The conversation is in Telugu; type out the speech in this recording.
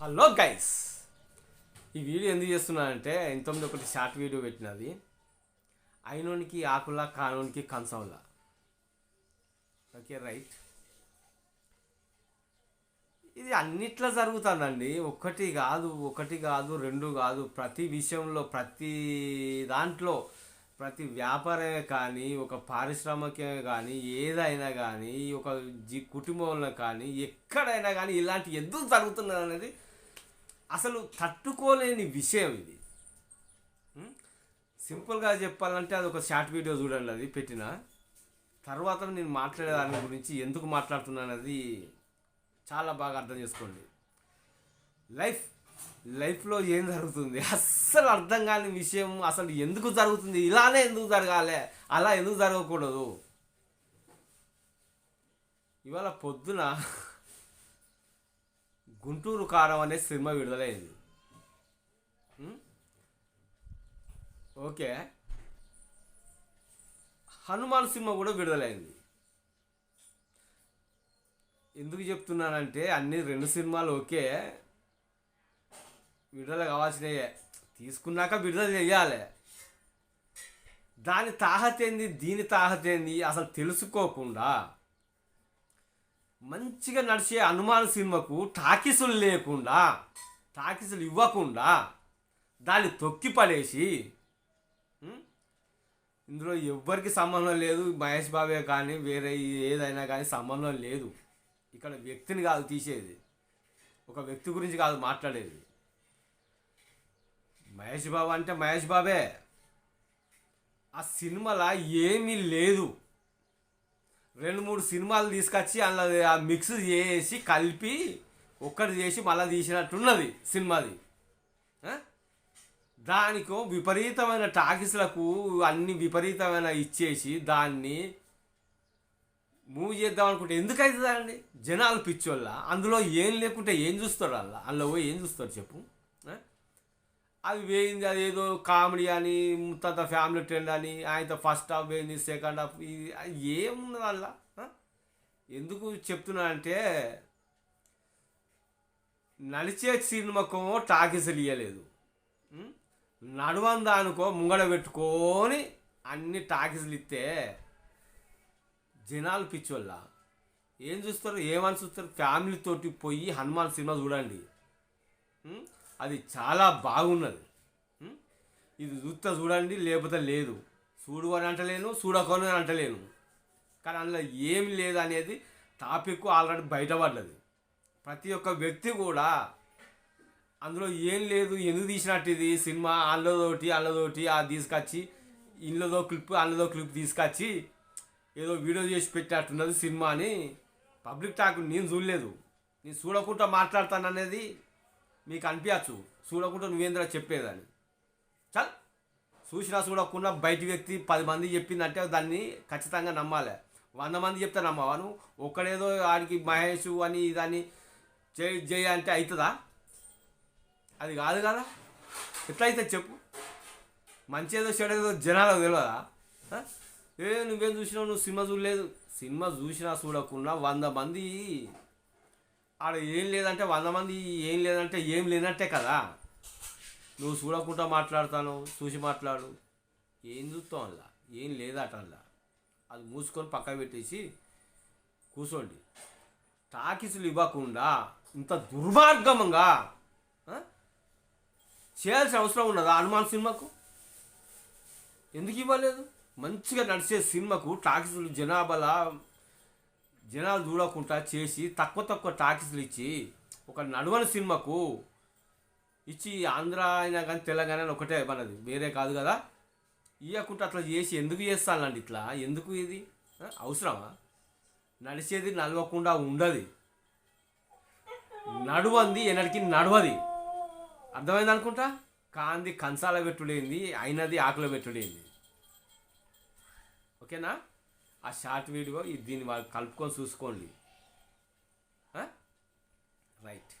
Hello guys! ఈ వీడియో ఎందుకు చేస్తున్నానంటే ఇంతకుముందు ఒకటి షార్ట్ వీడియో పెట్టినది. అయినోనికి ఆకులా కానోనికి కంచంలా ఓకే రైట్. ఇది అన్నిట్లో జరుగుతుందండి. ఒకటి కాదు ఒకటి కాదు రెండు కాదు. ప్రతి విషయంలో ప్రతి దాంట్లో ప్రతి వ్యాపారమే కానీ ఒక పారిశ్రామికమే కానీ ఏదైనా కానీ ఒక జీ కుటుంబంలో కానీ ఎక్కడైనా కానీ ఇలాంటి ఎందుకు జరుగుతున్నది అనేది అసలు తట్టుకోలేని విషయం ఇది. సింపుల్గా చెప్పాలంటే అది ఒక షార్ట్ వీడియో చూడండి అది పెట్టిన. తర్వాత నేను మాట్లాడే దాని గురించి ఎందుకు మాట్లాడుతున్నాను అనేది చాలా బాగా అర్థం చేసుకోండి. లైఫ్ లైఫ్లో ఏం జరుగుతుంది? అస్సలు అర్థం కాని విషయం అసలు ఎందుకు జరుగుతుంది? ఇలానే ఎందుకు జరగాలి? అలా ఎందుకు జరగకూడదు? ఇవాళ పొద్దున గుంటూరు కారం అనే సినిమా విడుదలైంది. ఓకే. హనుమాన్ సినిమా కూడా విడుదలైంది. ఎందుకు చెప్తున్నానంటే అన్ని రెండు సినిమాలు ఓకే. విడుదల కావాల్సినవే తీసుకున్నాక విడుదల చేయాలి దాని తాహతేంది దీని తాహతేంది అసలు తెలుసుకోకుండా మంచిగా నడిచే హనుమాన్ సినిమాకు టాకీసులు లేకుండా టాకీసులు ఇవ్వకుండా దాన్ని తొక్కి పడేసి ఇందులో ఎవ్వరికి సంబంధం లేదు. మహేష్ బాబే కానీ వేరే ఏదైనా కానీ సంబంధం లేదు. ఇక్కడ వ్యక్తిని కాదు తీసేది. ఒక వ్యక్తి గురించి కాదు మాట్లాడేది. మహేష్ బాబు అంటే మహేష్ బాబే. ఆ సినిమాలో ఏమీ లేదు. రెండు మూడు సినిమాలు తీసుకొచ్చి అందులో ఆ మిక్స్ చేసి కలిపి ఒక్కటి చేసి మళ్ళీ తీసినట్టున్నది సినిమాది. ఆ? దానికో విపరీతమైన టాకీస్లకు అన్ని విపరీతమైన ఇచ్చేసి దాన్ని మూవ్ చేద్దాం అనుకుంటే ఎందుకు అవుతుందండి జనాలు పిచ్చోళ్ళ. అందులో ఏం లేకుంటే ఏం చూస్తారు అలా అందులో పోయి ఏం చూస్తారు చెప్పు? అది వేయింది అది ఏదో కామెడీ అని తర్వాత ఫ్యామిలీ ట్రెండ్ అని ఆయనతో ఫస్ట్ హాఫ్ వేయింది సెకండ్ హాఫ్ ఇది ఏముంది ఏమున్నది ఎందుకు చెప్తున్నా అంటే నడిచే సినిమాకు టాకీసులు ఇవ్వలేదు నడవందానుకో ముంగడ పెట్టుకొని అన్ని టాకీసులు ఇస్తే జనాలు పిచ్చోళ్ళ. ఏం చూస్తారు ఏమని చూస్తారు? ఫ్యామిలీతోటి పోయి హనుమాన్ సినిమా చూడండి. అది చాలా బాగున్నది. ఇది చూస్తే చూడండి లేకపోతే లేదు. చూడు అని అంటలేను చూడకొని అని అంటలేను. కానీ అందులో ఏమి లేదు అనేది టాపిక్ ఆల్రెడీ బయటపడ్డది. ప్రతి ఒక్క వ్యక్తి కూడా అందులో ఏం లేదు ఎందుకు తీసినట్టు ఇది సినిమా? అందులోదోటి అందులోదోటి అది తీసుకొచ్చి ఇందులో క్లిప్ అందులో క్లిప్ తీసుకొచ్చి ఏదో వీడియో చేసి పెట్టినట్టున్నది సినిమా అని పబ్లిక్ టాక్ నేను చూడలేదు. నేను చూడకుండా మాట్లాడతాను అనేది మీకు అనిపించచ్చు చూడకుండా నువ్వేంద్రా చెప్పేదని. చల్. చూసినా చూడకుండా బయట వ్యక్తి పది మంది చెప్పిందంటే దాన్ని ఖచ్చితంగా నమ్మాలి. వంద మంది చెప్తే నమ్మవాను ఒక్కడేదో ఆడికి మహేష్ అని దాన్ని జై జై అంటే అవుతుందా అది కాదు కదా. ఎట్లయితే చెప్పు. మంచి ఏదో చెడు ఏదో జనాలకు తెలియదా ఏ నువ్వేం చూసినావు? నువ్వు సినిమా చూడలేదు. సినిమా చూసినా చూడకుండా వంద మంది ఆడ ఏం లేదంటే వంద మంది ఏం లేదంటే ఏం లేనట్టే కదా. నువ్వు చూడకుండా మాట్లాడతాను చూసి మాట్లాడు. ఏం చూస్తావు అలా ఏం లేదట అలా అది మూసుకొని పక్క పెట్టేసి కూర్చోండి టాకీసులు ఇవ్వకుండా ఇంత దుర్మార్గంగా చేయాల్సిన అవసరం ఉన్నదా హనుమాన్ సినిమాకు? ఎందుకు ఇవ్వలేదు? మంచిగా నడిచే సినిమాకు టాకీసులు జనాభాల జనాలు చూడకుండా చేసి తక్కువ తక్కువ టాకీసులు ఇచ్చి ఒక నడవని సినిమాకు ఇచ్చి ఆంధ్ర అయినా కానీ తెలంగాణ అని ఒకటే మనది వేరే కాదు కదా. ఇవ్వకుండా అట్లా చేసి ఎందుకు చేస్తానండి ఇట్లా? ఎందుకు ఇది? అవసరమా? నడిచేది నడవకుండా ఉండదు. నడువంది ఎన్నటికి నడవది. అర్థమైంది అనుకుంటా? కాంది కంచాల పెట్టుడేంది అయినది ఆకుల పెట్టుడేంది. ఓకేనా? ఆ షార్ట్ వీడియో దీన్ని వాళ్ళు కలుపుకొని చూసుకోండి. రైట్.